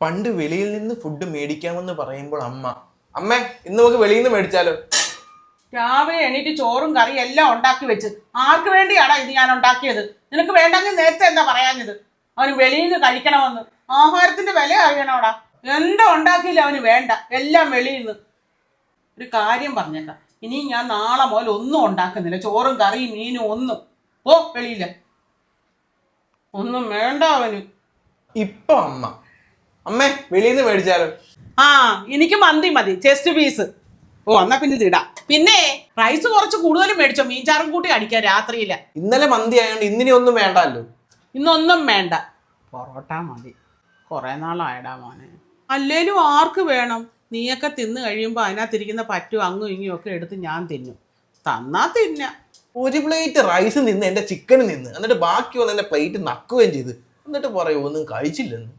പണ്ട് വെളിയിൽ നിന്ന് ഫുഡ് മേടിക്കാമെന്ന് പറയുമ്പോൾ അമ്മ അമ്മേ ഇന്ന് നമുക്ക് വെളിയിൽ നിന്ന് മേടിച്ചാലോ? രാവിലെ എണീറ്റ് ചോറും കറിയും എല്ലാം ഉണ്ടാക്കി വെച്ച്. ആർക്ക് വേണ്ടിയാടാ ഇത് ഞാൻ ഉണ്ടാക്കിയത്? നിനക്ക് വേണ്ടെങ്കിൽ നേരത്തെ എന്താ പറയാഞ്ഞത്? അവന് വെളിയിൽ നിന്ന് കഴിക്കണമെന്ന്. ആഹാരത്തിന്റെ വില അറിയണോടാ? എന്താ ഉണ്ടാക്കിയില്ല അവന് വേണ്ട. എല്ലാം വെളിയിൽ നിന്ന്. ഒരു കാര്യം പറഞ്ഞേക്കാം. ഇനി ഞാൻ നാളെ മുതൽ ഒന്നും ഉണ്ടാക്കുന്നില്ല. ചോറും കറിയും മീനും ഒന്നും. ഓ വെളിയില്ല ഒന്നും വേണ്ട അവന്. ഇപ്പൊ അമ്മ അമ്മേ വെളിയിൽ നിന്ന് മേടിച്ചാലോ? ആ എനിക്ക് മന്തി മതി. ചെസ്റ്റ് പീസ് ഓ എന്നാ പിന്നെ ഇതിടാം പിന്നെ റൈസ് കുറച്ച് കൂടുതലും മേടിച്ചോ? മീൻചാറും കൂട്ടി അടിക്കാം രാത്രിയില്ല ഇന്നലെ മന്തി ആയതുകൊണ്ട് ഇന്നിനി ഒന്നും വേണ്ടല്ലോ? ഇന്നൊന്നും വേണ്ട. പൊറോട്ട മതി. കുറേ നാളായടാ മോനെ. അല്ലേലും ആർക്ക് വേണം? നീയൊക്കെ തിന്ന് കഴിയുമ്പോൾ അതിനകത്തിരിക്കുന്ന പറ്റും അങ്ങും ഇങ്ങും ഒക്കെ എടുത്ത് ഞാൻ തിന്നും. തന്നാ തിന്ന. ഒരു പ്ലേറ്റ് റൈസ് നിന്ന് എന്റെ ചിക്കൻ നിന്ന് എന്നിട്ട് ബാക്കി വന്ന് എന്റെ പ്ലേറ്റ് നക്കുകയും ചെയ്ത്. എന്നിട്ട് പറയൂ ഒന്നും കഴിച്ചില്ലെന്ന്.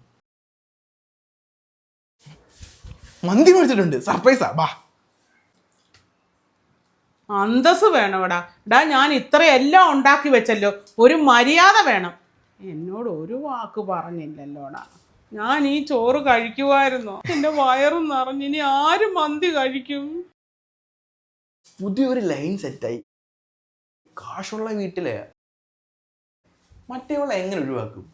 മന്തി മേടിച്ചിട്ടുണ്ട്. സർപ്രൈസാ ബാ അന്തസ് വേണോടാ. ഡാ ഞാൻ ഇത്രയെല്ലാം ഉണ്ടാക്കി വെച്ചല്ലോ. ഒരു മര്യാദ വേണം. എന്നോട് ഒരു വാക്ക് പറഞ്ഞില്ലല്ലോടാ. ഞാൻ ഈ ചോറ് കഴിക്കുമായിരുന്നു എന്റെ വയറും നിറഞ്ഞ് ഇനി ആരും മന്തി കഴിക്കും. പുതിയൊരു ലൈൻ സെറ്റായി കാശുള്ള വീട്ടിലെ മറ്റേവളെ എങ്ങനെ ഒഴിവാക്കും?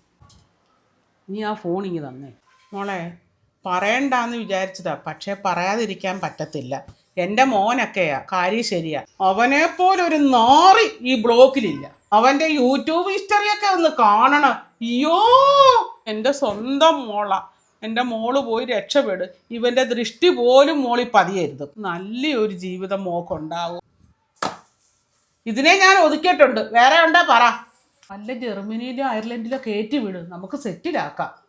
നീ ആ ഫോൺ ഇങ്ങ് തന്നെ. മോളെ പറയണ്ടാന്ന് വിചാരിച്ചതാ. പക്ഷെ പറയാതിരിക്കാൻ പറ്റത്തില്ല. എന്റെ മോനൊക്കെയാ കാര്യം ശരിയാ. അവനെ പോലെ ഒരു നാറി ഈ ബ്ലോക്കിലില്ല. അവന്റെ യൂട്യൂബ് ഹിസ്റ്ററിയൊക്കെ ഒന്ന് കാണണം. അയ്യോ എന്റെ സ്വന്തം മോള. എന്റെ മോൾ പോയി രക്ഷപ്പെടും. ഇവന്റെ ദൃഷ്ടി പോലും മോളി പതിയരുത്. നല്ലൊരു ജീവിതം മോക്കുണ്ടാവും. ഇതിനെ ഞാൻ ഒതുക്കിയിട്ടുണ്ട്. വേറെ ഉണ്ടാ പറ. നല്ല ജർമ്മനിയിലും അയർലൻഡിലോ കയറ്റി വിട് നമുക്ക് സെറ്റിലാക്കാം.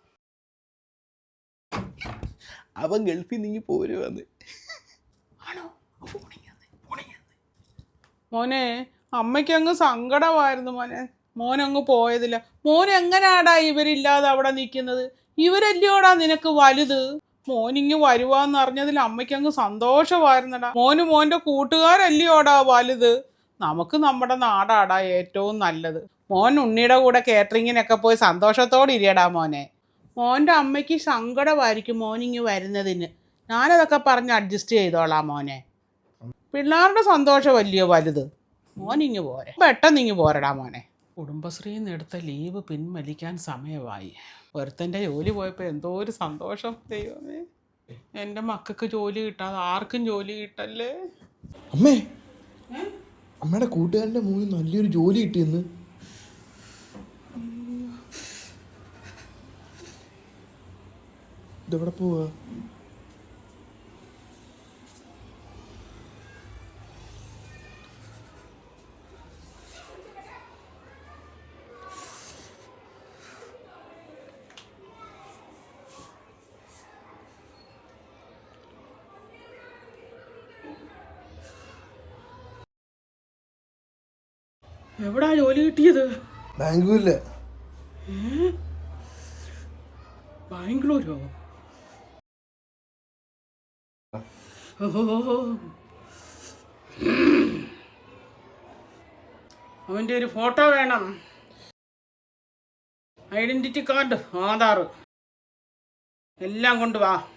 അവൻ ഗൾഫിൽ നീങ്ങി പോരുവന്ന്. മോനെ അമ്മയ്ക്ക് അങ്ങ് സങ്കടമായിരുന്നു മോനെ. മോൻ അങ്ങ് പോയതില്ല. മോൻ എങ്ങനാടാ ഇവരില്ലാതെ അവിടെ നിൽക്കുന്നത്? ഇവരല്ലയോടാ നിനക്ക് വലുത്? മോനിങ്ങ് വരുവാന്ന് അറിഞ്ഞതിൽ അമ്മയ്ക്ക് അങ്ങ് സന്തോഷമായിരുന്നടാ. മോന് മോന്റെ കൂട്ടുകാരല്ലയോടാ വലുത്? നമുക്ക് നമ്മുടെ നാടാടാ ഏറ്റവും നല്ലത്. മോൻ ഉണ്ണിയുടെ കൂടെ കേറ്ററിങ്ങിനൊക്കെ പോയി സന്തോഷത്തോടെ ഇരിയടാ മോനെ. മോന്റെ അമ്മയ്ക്ക് സങ്കടമായിരിക്കും മോനിങ്ങി വരുന്നതിന്. ഞാനതൊക്കെ പറഞ്ഞ് അഡ്ജസ്റ്റ് ചെയ്തോളാം മോനെ. പിള്ളേരുടെ സന്തോഷം വലിയ വലുത്? മോനിങ്ങി പോരെ. പെട്ടെന്ന് ഇങ്ങ് പോരടാ മോനെ. കുടുംബശ്രീയിൽ നിന്ന് എടുത്ത ലീവ് പിൻവലിക്കാൻ സമയമായി. ഒരുത്തന്റെ ജോലി പോയപ്പോൾ എന്തോ ഒരു സന്തോഷം. ദൈവമേ എന്റെ മക്കൾക്ക് ജോലി കിട്ടാതെ ആർക്കും ജോലി കിട്ടല്ലേ? അമ്മേ അമ്മയുടെ കൂട്ടുകാരന്റെ മോന് നല്ലൊരു ജോലി കിട്ടിയെന്ന്. ഇതെവിടെ പോവാ? എവിടാ ജോലി കിട്ടിയത്? ബാംഗ്ലൂരിൽ. ബാംഗ്ലൂരോ. അവന്റെ ഒരു ഫോട്ടോ വേണം. Identity card Aadhaar. എല്ലാം കൊണ്ടുവാ.